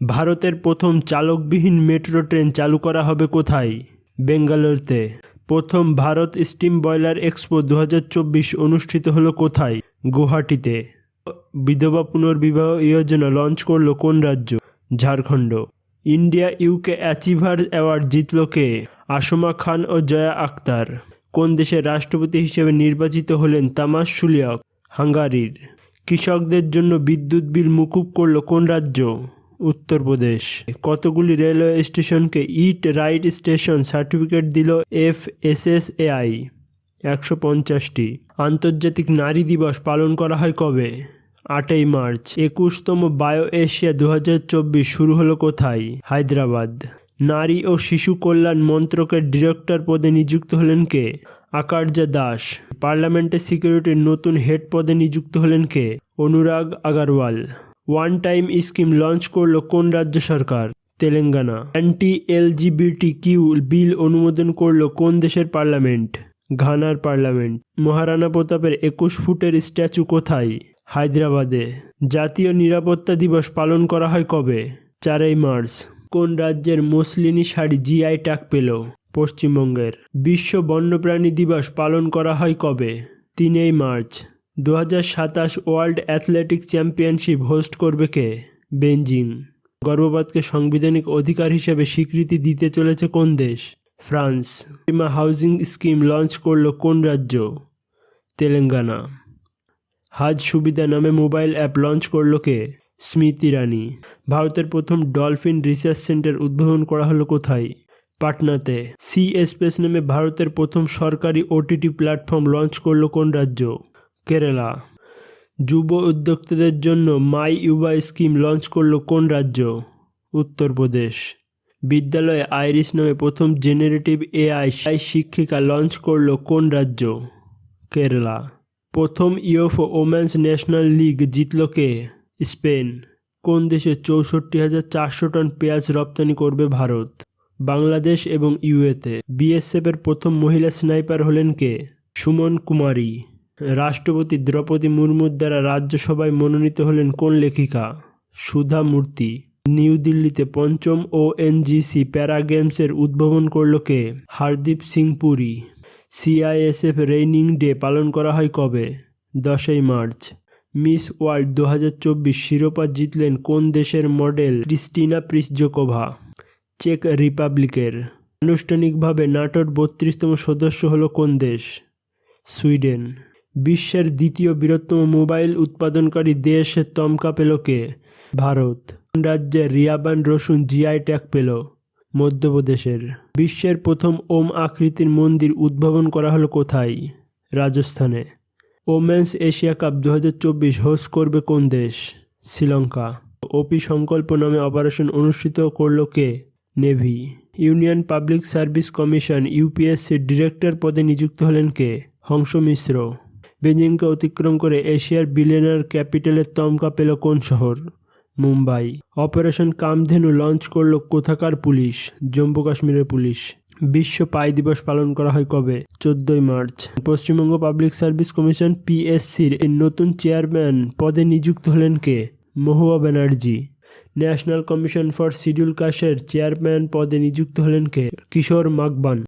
ভারতের প্রথম চালকবিহীন metro train চালু করা হবে কোথায়? বেঙ্গালুরুতে। প্রথম ভারত স্টিম বয়লার এক্সপো দু হাজার চব্বিশ অনুষ্ঠিত হলো কোথায়? গুয়াহাটিতে। বিধবা পুনর্বিবাহ যোজনা লঞ্চ করল কোন রাজ্য? Jharkhand. India UK achiever award জিতল কে? আসমা খান ও জয়া আক্তার কোন দেশের রাষ্ট্রপতি হিসেবে নির্বাচিত হলেন তামাস সুলিয়ক হাঙ্গারির। কৃষকদের জন্য বিদ্যুৎ বিল মুকুব করল কোন রাজ্য? উত্তরপ্রদেশ কতগুলি রেলওয়ে স্টেশনকে ইট রাইট স্টেশন সার্টিফিকেট দিল F S S A I একশো পঞ্চাশটি। আন্তর্জাতিক নারী দিবস পালন করা হয় কবে? আটই মার্চ। একুশতম বায়ো এশিয়া দু হাজার চব্বিশ শুরু হলো কোথায়? হায়দ্রাবাদ। নারী ও শিশু কল্যাণ মন্ত্রকের ডিরেক্টর পদে নিযুক্ত হলেন কে? আকার্যা দাস। পার্লামেন্টের সিকিউরিটির নতুন হেড পদে নিযুক্ত হলেন কে? Anurag Agarwal. One time scheme launch করল কোন রাজ্য সরকার? Telangana. Anti LGBT Q bill অনুমোদন করল কোন দেশের পার্লামেন্ট? ঘানার পার্লামেন্ট। মহারানা প্রতাপের একুশ ফুটের স্ট্যাচু কোথায়? হায়দ্রাবাদে। জাতীয় নিরাপত্তা দিবস পালন করা হয় কবে? চারই মার্চ। কোন রাজ্যের মসলিনী শাড়ি জিআই ট্যাগ পেল? পশ্চিমবঙ্গের। বিশ্ব বন্যপ্রাণী দিবস পালন করা হয় কবে? তিনই March. The world athletic championship host করবে কে? বেঞ্জিং গর্ভপাতকে সাংবিধানিক অধিকার হিসেবে স্বীকৃতি দিতে চলেছে কোন দেশ? ফ্রান্স। বিমা হাউজিং স্কিম লঞ্চ করল কোন রাজ্য? তেলেঙ্গানা। হাজ সুবিধা নামে মোবাইল অ্যাপ লঞ্চ করল কে? স্মৃতি ইরানি। ভারতের প্রথম ডলফিন রিসার্চ সেন্টার উদ্বোধন করা হলো কোথায়? পাটনাতে। সি স্পেস নামে ভারতের প্রথম সরকারি ওটিটি প্ল্যাটফর্ম লঞ্চ করল কোন রাজ্য? কেরালা। যুব উদ্যোক্তাদের জন্য মাই ইউবা স্কিম লঞ্চ করল কোন রাজ্য? উত্তরপ্রদেশ। বিদ্যালয়ে আইরিশ নামে প্রথম জেনারেটিভ এআই শিক্ষিকা লঞ্চ করল কোন রাজ্য? কেরালা। প্রথম ইউএফও ওমেন্স ন্যাশনাল লিগ জিতল কে? স্পেন। কোন দেশে চৌষট্টি হাজার চারশো টন পেঁয়াজ রপ্তানি করবে ভারত? বাংলাদেশ এবং ইউএতে। বিএসএফের প্রথম মহিলা স্নাইপার হলেন কে? সুমন কুমারী। রাষ্ট্রপতি দ্রৌপদী মুর্মুর দ্বারা রাজ্যসভায় মনোনীত হলেন কোন লেখিকা? সুধা মূর্তি। নিউ দিল্লিতে পঞ্চম ও এনজিসি প্যারা গেমসের উদ্ভাবন করল কে? Hardeep Singh Puri. CISF raising day পালন করা হয় কবে? দশই মার্চ। মিস ওয়ার্ল্ড দু হাজার চব্বিশ শিরোপা জিতলেন কোন দেশের মডেল ক্রিস্টিনা প্রিসজোকোভা? চেক রিপাবলিকের। আনুষ্ঠানিকভাবে নাটোর বত্রিশতম সদস্য হলো কোন দেশ? সুইডেন। বিশ্বের দ্বিতীয় বৃহত্তম মোবাইল উৎপাদনকারী দেশ তমকা পেল কে? ভারত। রাজ্যে রিয়াবান রসুন জিআই ট্যাগ পেল? মধ্যপ্রদেশের। বিশ্বের প্রথম ওম আকৃতির মন্দির উদ্ভাবন করা হলো কোথায়? রাজস্থানে। ওমেন্স এশিয়া কাপ দু হাজার চব্বিশ হোস্ট করবে কোন দেশ? শ্রীলঙ্কা। ওপি সংকল্প নামে অপারেশন অনুষ্ঠিত করল কে? Navy. Union public service commission ইউপিএসসির director পদে নিযুক্ত হলেন কে? হংস মিশ্র। বেজিংকে অতিক্রম করে এশিয়ার বিলিয়নার ক্যাপিটালের তমকা পেল কোন শহর? মুম্বাই। অপারেশন কামধেনু লঞ্চ করল কোথাকার পুলিশ? জম্মু কাশ্মীরের পুলিশ। বিশ্ব পাই দিবস পালন করা হয় কবে? চোদ্দই March. Paschimbanga public service commission পিএসসির নতুন চেয়ারম্যান পদে নিযুক্ত হলেন কে? Mahua Banerjee. National commission for schedule কাস্টের চেয়ারম্যান পদে নিযুক্ত হলেন কে? কিশোর মাকবান